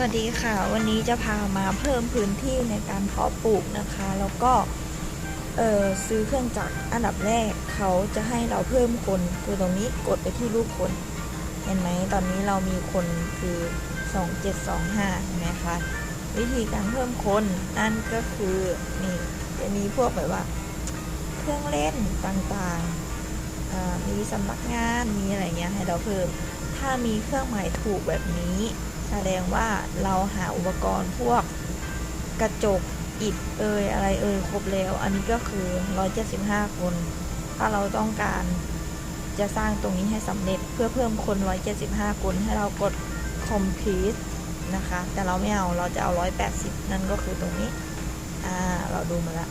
สวัสดีค่ะ วันนี้จะพามาเพิ่มพื้นที่ในการเพาะปลูกนะคะ แล้วก็ซื้อเครื่องจักรอันดับแรกเขาจะให้เราเพิ่มคนคือตรงนี้กดไปที่รูปคน เห็นไหมตอนนี้เรามีคนคือ 2725เห็นไหมคะวิธีการเพิ่มคนนั่นก็คือนี่จะมีพวกแบบว่า เครื่องเล่นต่างๆมีสำนักงานมีอะไรเงี้ยให้เราเพิ่ม ถ้ามีเครื่องหมายถูกแบบนี้ แสดงว่าเราหาอุปกรณ์พวกกระจกอิฐเอยอะไรเอยครบแล้ว อันนี้ก็คือ 175 คน ถ้าเราต้องการจะสร้างตรงนี้ให้สำเร็จเพื่อเพิ่มคน 175 คนให้เรากด complete นะคะ แต่เราไม่เอาเราจะเอา 180 นั่นก็คือตรงนี้ อ่า เราดูมาแล้ว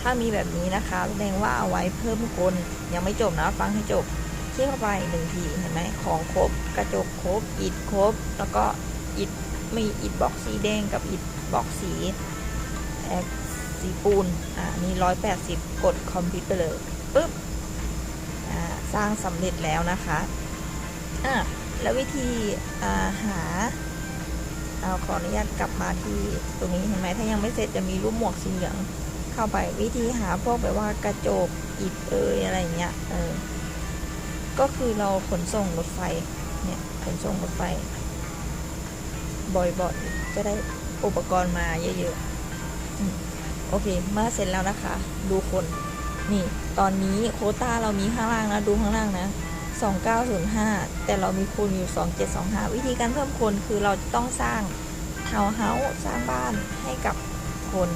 ถ้ามีแบบนี้นะคะ แสดงว่าเอาไว้เพิ่มคน ยังไม่จบนะ ฟังให้จบ คลิกเข้าไปหนึ่งทีเห็นไหมของครบกระจกครบอิฐครบ แล้วก็อิฐมีอิฐบล็อกสีแดงกับอิฐบล็อกสีแอกสีปูนอ่านี่ร้อยแปดสิบกดคอมพิวเตอร์เลยปึ๊บอ่าสร้างสำเร็จแล้วนะคะอ่าแล้ววิธีอ่าหาเอาขออนุญาตกลับมาที่ตรงนี้เห็นไหมถ้ายังไม่เสร็จจะมีรูปหมวกสีเหลืองเข้าไปวิธีหาพวกแบบว่ากระจกอิฐเอยอะไรเงี้ยเออ ก็คือเราขนส่งรถไฟเนี่ยขนส่งรถไฟ บ่อยๆ จะได้อุปกรณ์มาเยอะๆ โอเคเมื่อเสร็จแล้วนะคะ ดูคน นี่ ตอนนี้โคต้าเรามีข้างล่างนะ ดูข้างล่างนะ 2905 แต่เรามีคูณอยู่ 2725 วิธีการเพิ่มคนคือเราจะต้องสร้างทาวน์เฮาส์สร้างบ้านให้กับคน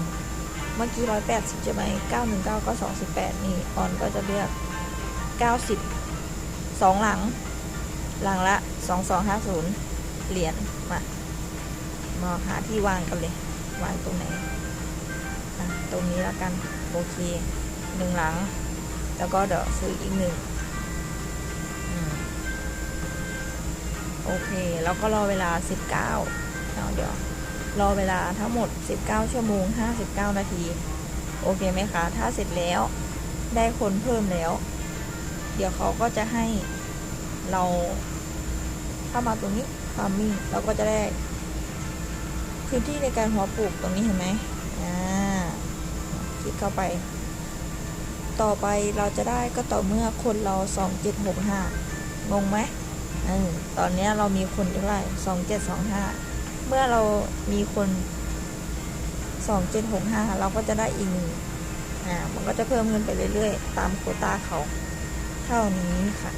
เมื่อกี้ 180ใช่ไหม919ก็218 นี่ ออนก็จะเลือก 90 สองหลัง หลังละสองสองห้าศูนย์เหรียญมา มาหาที่วางกันเลย วางตรงไหน ตรงนี้แล้วกัน โอเคหนึ่งหลัง แล้วก็เดี๋ยวซื้ออีกหนึ่งโอเค แล้วก็รอเวลา 19เาเดี๋ยว รอเวลาทั้งหมด 19 ชั่วโมง 59 นาที โอเคไหมคะ ถ้าเสร็จแล้ว ได้คนเพิ่มแล้ว เดี๋ยวเขาก็จะให้เราเข้ามาตรงนี้ฟาร์มมิ่งเราก็จะได้พื้นที่ในการหัวปลูกตรงนี้เห็นไหมอ่าคลิกเข้าไป ต่อไปเราจะได้ก็ต่อเมื่อคนเราสองเจ็ดหกห้างงไหมอตอนนี้เรามีคนเท่าไหร่สองเจ็ดสองห้าเมื่อเรามีคนสองเจ็ดหกห้าเราก็จะได้อีกหนึ่งอ่า มันก็จะเพิ่มเงินไปเรื่อยๆ ตามโควต้าเขา เท่านี้ค่ะ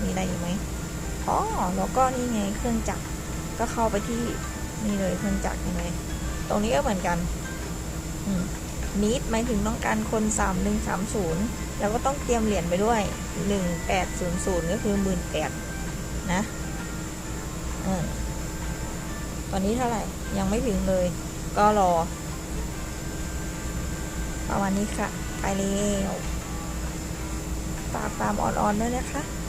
มีอะไรอีกไหมอ๋อแล้วก็นี่ไงเครื่องจักรก็เข้าไปที่นี่เลยเครื่องจักรเห็นไหมตรงนี้ก็เหมือนกันนิดหมายถึงต้องการคนสามหนึ่งสามศูนย์แล้วก็ต้องเตรียมเหรียญไปด้วยหนึ่งแปดศูนย์ศูนย์ก็คือหมื่นแปดนะอตอนนี้เท่าไหร่ ยังไม่ถึงเลย ก็รอ ประมาณนี้ค่ะ ไปแล้ว ฝากตามออนๆด้วยนะคะ